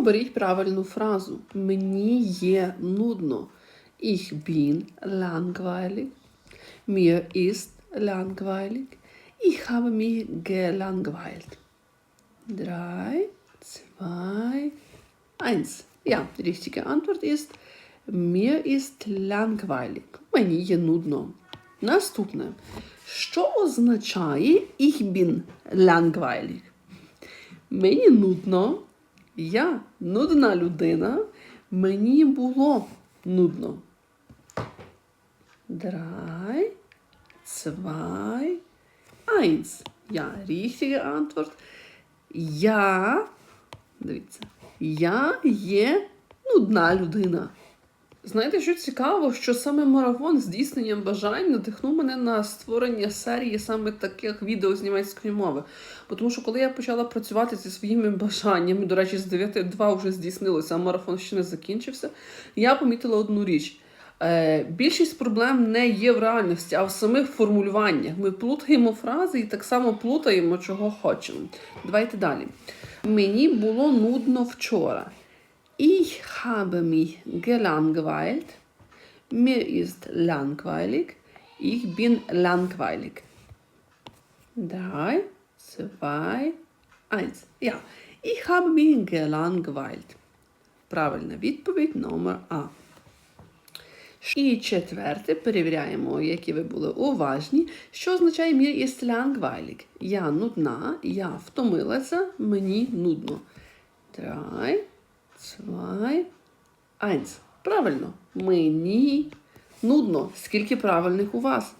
Беріть правильну фразу. Мені є нудно. Ich bin langweilig. Mir ist langweilig. Ich habe mich gelangweilt. Drei, zwei, eins. Ja, die richtige Antwort ist Mir ist langweilig. Мені є нудно. Наступне. Що означає Ich bin langweilig? Мені нудно. Я нудна людина. Мені було нудно. Драй, цвай, айнс. Я richtige Antwort. Я. Дивіться. Я є нудна людина. Знаєте, що цікаво, що саме марафон здійсненням бажань надихнув мене на створення серії саме таких відео з німецької мови. Бо Тому що коли я почала працювати зі своїми бажаннями, до речі, з 9 два вже здійснилося, а марафон ще не закінчився, я помітила одну річ. Е, більшість проблем не є в реальності, а в самих формулюваннях. Ми плутаємо фрази і так само плутаємо, чого хочемо. Давайте далі. Мені було нудно вчора. Ich habe mich gelangweilt. Mir ist langweilig. Ich bin langweilig. Drei, zwei, eins. Ja, ich habe mich gelangweilt. Правильна відповідь номер А. І четверте, перевіряємо, які ви були уважні. Що означає mir ist langweilig? Я нудна, я втомилася, мені нудно. Drei, zwei, eins. Правильно. Мені нудно. Скільки правильних у вас?